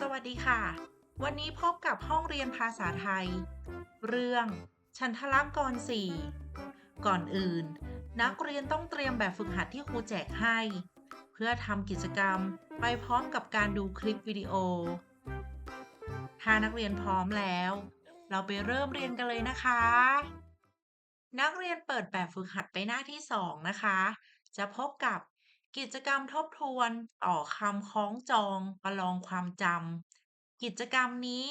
สวัสดีค่ะ วันนี้พบกับห้องเรียนภาษาไทย เรื่อง ฉันทลักษณ์กรสี่ก่อนอื่น นักเรียนต้องเตรียมแบบฝึกหัดที่ครูแจกให้ เพื่อทำกิจกรรมไปพร้อมกับการดูคลิปวิดีโอ ถ้านักเรียนพร้อมแล้ว เราไปเริ่มเรียนกันเลยนะคะ นักเรียนเปิดแบบฝึกหัดไปหน้าที่สองนะคะ จะพบกับ กิจกรรมทบทวนต่อคำคล้องจองประลองความจำกิจกรรมนี้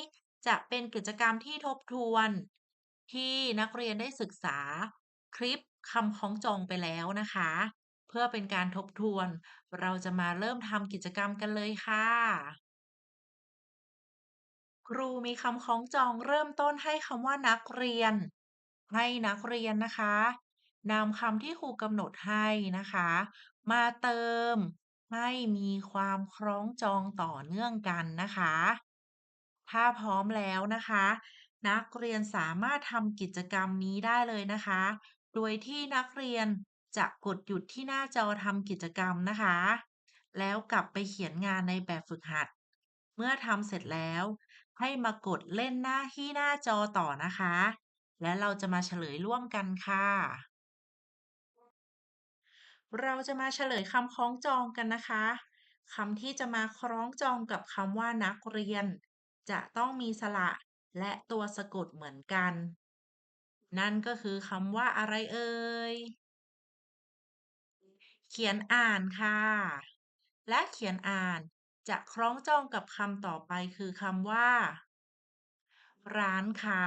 จะเป็นกิจกรรมที่ทบทวน ที่นักเรียนได้ศึกษาคลิปคำคล้องจองไปแล้วนะคะ เพื่อเป็นการทบทวน เราจะมาเริ่มทำกิจกรรมกันเลยค่ะ ครูมีคำคล้องจองเริ่มต้นให้คำว่านักเรียน ให้นักเรียนนะคะนำคำที่ครูกำหนดให้นะคะ มาเติมให้มีความคล้องจองต่อเนื่องกันนะคะ ถ้าพร้อมแล้วนะคะ นักเรียนสามารถทำกิจกรรมนี้ได้เลยนะคะ โดยที่นักเรียนจะกดหยุดที่หน้าจอทำกิจกรรมนะคะ แล้วกลับไปเขียนงานในแบบฝึกหัด เมื่อทำเสร็จแล้ว ให้มากดเล่นหน้าที่หน้าจอต่อนะคะ และเราจะมาเฉลยร่วมกันค่ะ เราจะมาเฉลยคำคล้องจองกันนะคะคำที่จะมาคล้องจองกับคำว่านักเรียน จะต้องมีสระและตัวสะกดเหมือนกัน นั่นก็คือคำว่าอะไรเอ่ย เขียนอ่านค่ะ และเขียนอ่านจะคล้องจองกับคำต่อไปคือคำว่า ร้านค้า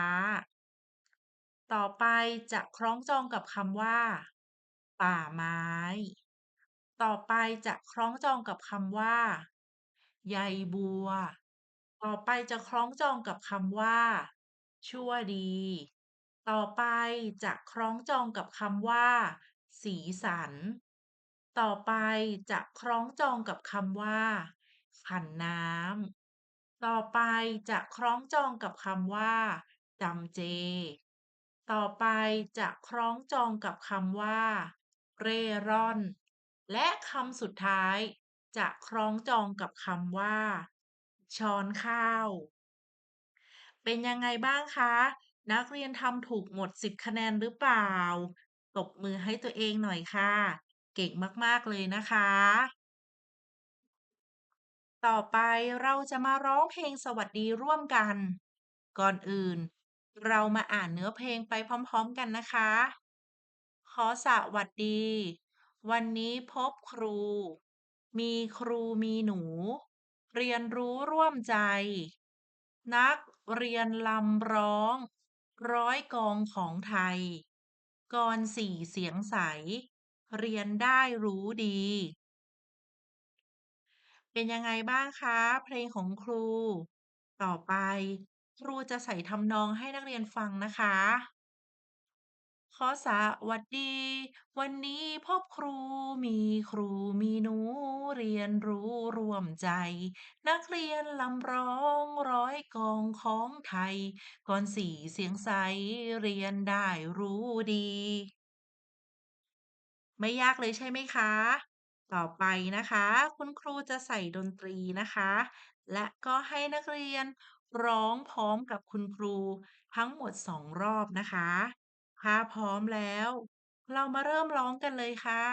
ต่อไปจะคล้องจองกับคำว่า ป่าไม้ ต่อไปจะคล้องจองกับคำว่า ใยบัว ต่อไปจะคล้องจองกับคำว่า ชั่วดี ต่อไปจะคล้องจองกับคำว่า สีสัน ต่อไปจะคล้องจองกับคำว่า ขันน้ำ ต่อไปจะคล้องจองกับคำว่าจำเจ ต่อไปจะคล้องจองกับคำว่า เร่ร่อน และคำสุดท้ายจะคล้องจองกับคำว่า ช้อนข้าว เป็นยังไงบ้างคะ นักเรียนทำถูกหมด 10 คะแนนหรือเปล่า ตบมือให้ตัวเองหน่อยค่ะ เก่งมาก ๆ เลยนะคะ ต่อไปเราจะมาร้องเพลงสวัสดีร่วมกัน ก่อนอื่น เรามาอ่านเนื้อเพลงไปพร้อม ๆ กันนะคะ ขอสวัสดี วันนี้พบครู มีครูมีหนู เรียนรู้ร่วมใจ นักเรียนลำร้อง ร้อยกองของไทย กรสี่เสียงใส เรียนได้รู้ดี เป็นยังไงบ้างคะ เพลงของครู ต่อไป ครูจะใส่ทำนองให้นักเรียนฟังนะคะ ขอสวัสดี วันนี้พบครูมีครูมีหนู เรียนรู้ร่วมใจ นักเรียนลำร้องร้อยกองของไทยกรสี่เสียงใส เรียนได้รู้ดี ไม่ยากเลยใช่ไหมคะ ต่อไปนะคะ คุณครูจะใส่ดนตรีนะคะ และก็ให้นักเรียนร้องพร้อมกับคุณครูทั้งหมด2รอบนะคะ ถ้าพร้อมแล้ว เรามาเริ่มร้องกันเลยค่ะ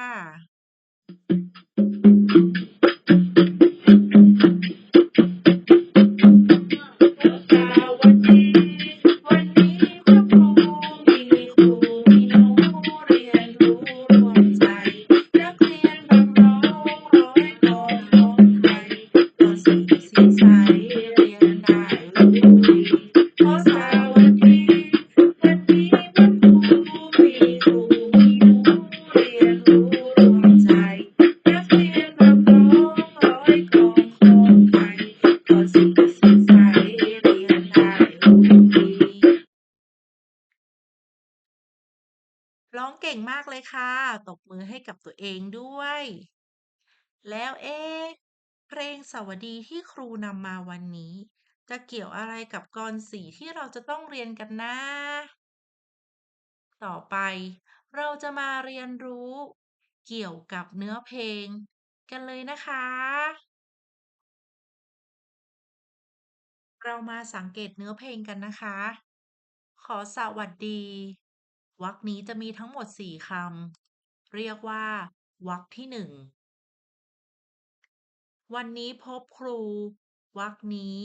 เลยค่ะ ตบมือให้กับตัวเองด้วย แล้วเอ๊ะเพลงสวัสดีที่ครูนำมาวันนี้ จะเกี่ยวอะไรกับกรสีที่เราจะต้องเรียนกันนะ ต่อไปเราจะมาเรียนรู้ เกี่ยวกับเนื้อเพลง กันเลยนะคะ เรามาสังเกตเนื้อเพลงกันนะคะ ขอสวัสดี วรรคนี้จะมีทั้งหมดสี่คำ เรียกว่าวรรคที่หนึ่ง วันนี้พบครู วรรคนี้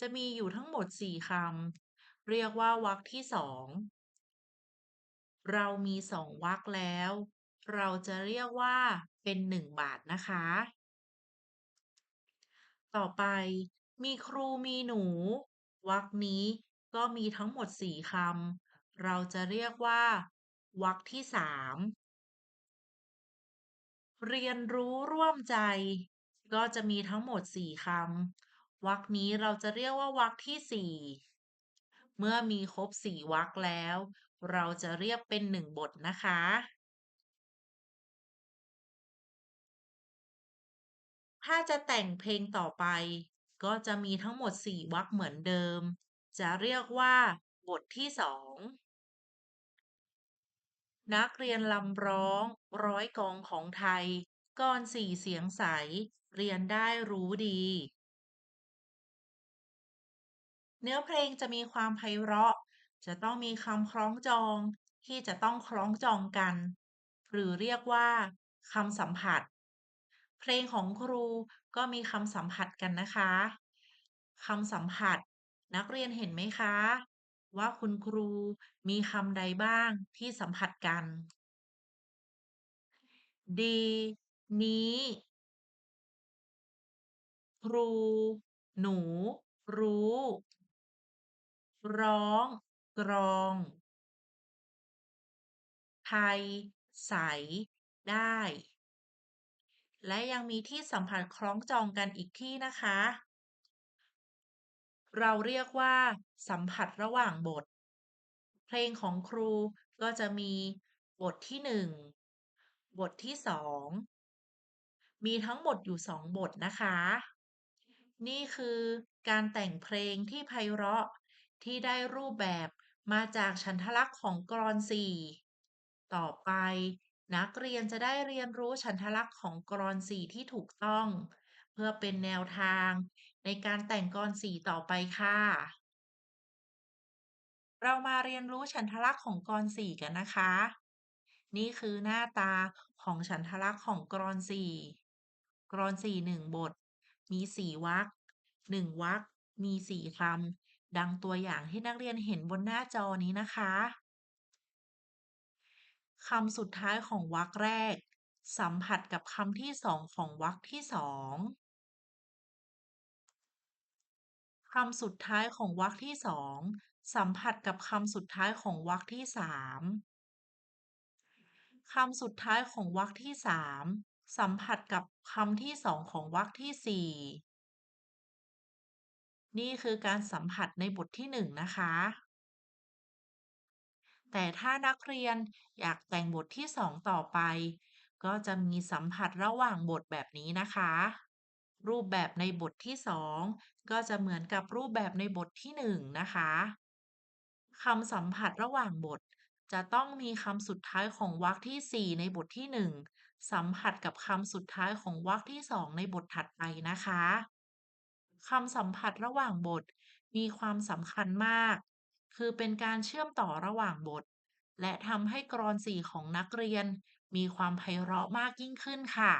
จะมีอยู่ทั้งหมดสี่คำ เรียกว่าวรรคที่สอง เรามีสองวรรคแล้ว เราจะเรียกว่าเป็นหนึ่งบาทนะคะ ต่อไปมีครูมีหนูวรรคนี้ก็มีทั้งหมดสี่คำ เราจะเรียกว่าวรรคที่สามเรียนรู้ร่วมใจ ก็จะมีทั้งหมดสี่คำวรรคนี้เราจะเรียกว่าวรรคที่สี่เมื่อมีครบสี่วรรคแล้ว เราจะเรียกเป็นหนึ่งบทนะคะ ถ้าจะแต่งเพลงต่อไป ก็จะมีทั้งหมดสี่วรรคเหมือนเดิม จะเรียกว่า บทที่สอง นักเรียนลำร้องร้อยกลองของไทย กลอนสี่เสียงใส เรียนได้รู้ดี เนื้อเพลงจะมีความไพเราะ จะต้องมีคำคล้องจอง ที่จะต้องคล้องจองกัน หรือเรียกว่าคำสัมผัส เพลงของครูก็มีคำสัมผัสกันนะคะคำสัมผัส นักเรียนเห็นไหมคะ ว่าคุณครูมีคำใดบ้างที่สัมผัสกัน ดี นี้ ครู หนู รู้ ร้อง กรอง ไทย ใส ได้ และยังมีที่สัมผัสคล้องจองกันอีกที่นะคะ เราเรียกว่าสัมผัสระหว่างบท เพลงของครูก็จะมีบทที่หนึ่งบทที่สองมีทั้งหมดอยู่สองบทนะคะ นี่คือการแต่งเพลงที่ไพเราะที่ได้รูปแบบมาจากฉันทลักษณ์ของกลอนสี่ต่อไป นักเรียนจะได้เรียนรู้ฉันทลักษณ์ของกลอนสี่ที่ถูกต้อง เพื่อเป็นแนวทางในการแต่งกลอนสีต่อไปค่ะ เรามาเรียนรู้ฉันทลักษณ์ของกลสี่กันนะคะ นี่คือหน้าตาของฉันทลักษณ์ของกลอนสี่กลอนสี่หนึ่งบท มีสี่วรรคหนึ่งวรรคมีสี่คำดังตัวอย่างที่นักเรียนเห็นบนหน้าจอนี้นะคะคำสุดท้ายของวรรคแรก สัมผัสกับคำที่สองของวรรคที่สอง คำสุดท้ายของวรรคที่สองสัมผัสกับคำสุดท้ายของวรรคที่สามคำสุดท้ายของวรรคที่สามสัมผัสกับคำที่สองของวรรคที่สี่นี่คือการสัมผัสในบทที่หนึ่งนะคะ แต่ถ้านักเรียนอยากแต่งบทที่สองต่อไป ก็จะมีสัมผัสระหว่างบทแบบนี้นะคะ รูปแบบในบทที่สองก็จะเหมือนกับรูปแบบในบทที่หนึ่งนะคะคำสัมผัสระหว่างบท จะต้องมีคำสุดท้ายของวรรคที่สี่ในบทที่หนึ่งสัมผัสกับคำสุดท้ายของวรรคที่สองในบทถัดไปนะคะคำสัมผัสระหว่างบท มีความสำคัญมาก คือเป็นการเชื่อมต่อระหว่างบท และทำให้กรอนสี่ของนักเรียน มีความไพเราะมากยิ่งขึ้นค่ะ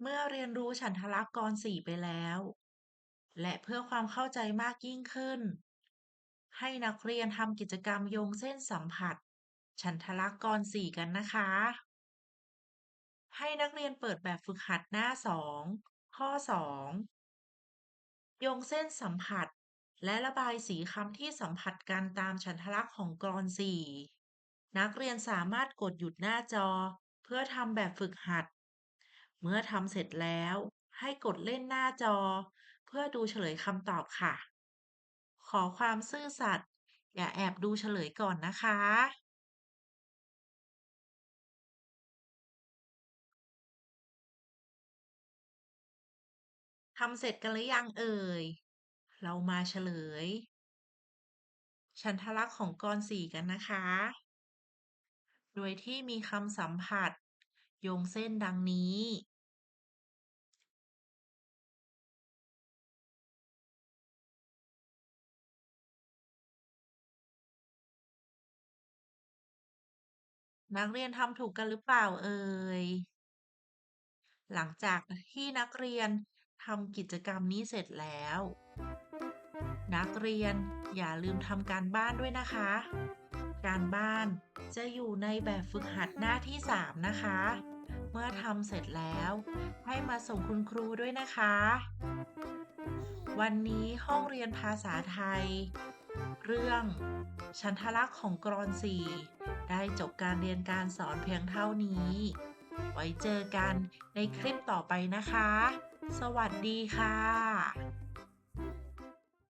เมื่อเรียนรู้ฉันทลักษณ์กรสี่ไปแล้ว และเพื่อความเข้าใจมากยิ่งขึ้น ให้นักเรียนทำกิจกรรมโยงเส้นสัมผัส ฉันทลักษณ์กรสี่กันนะคะ ให้นักเรียนเปิดแบบฝึกหัดหน้าสองข้อสองโยงเส้นสัมผัส และระบายสีคำที่สัมผัสกันตามฉันทลักษณ์ของกรสี่นักเรียนสามารถกดหยุดหน้าจอ เพื่อทำแบบฝึกหัด เมื่อทำเสร็จแล้ว ให้กดเล่นหน้าจอ เพื่อดูเฉลยคำตอบค่ะ ขอความซื่อสัตย์อย่าแอบดูเฉลยก่อนนะคะ ทำเสร็จกันหรือยังเอ่ย เรามาเฉลย ฉันทลักษณ์ของกรสี่กันนะคะ โดยที่มีคำสัมผัส โยงเส้นดังนี้นักเรียนทำถูกกันหรือเปล่าเอ่ย หลังจากที่นักเรียนทำกิจกรรมนี้เสร็จแล้ว นักเรียนอย่าลืมทำการบ้านด้วยนะคะ การบ้านจะอยู่ในแบบฝึกหัดหน้าที่ 3 นะคะ มื่อทำเสร็จแล้ว ให้มาส่งคุณครูด้วยนะคะ วันนี้ห้องเรียนภาษาไทย เรื่องชันทลักษณ์ของกรอนสี่ได้จบการเรียนการสอนเพียงเท่านี้ ไว้เจอกันในคลิปต่อไปนะคะ สวัสดีค่ะ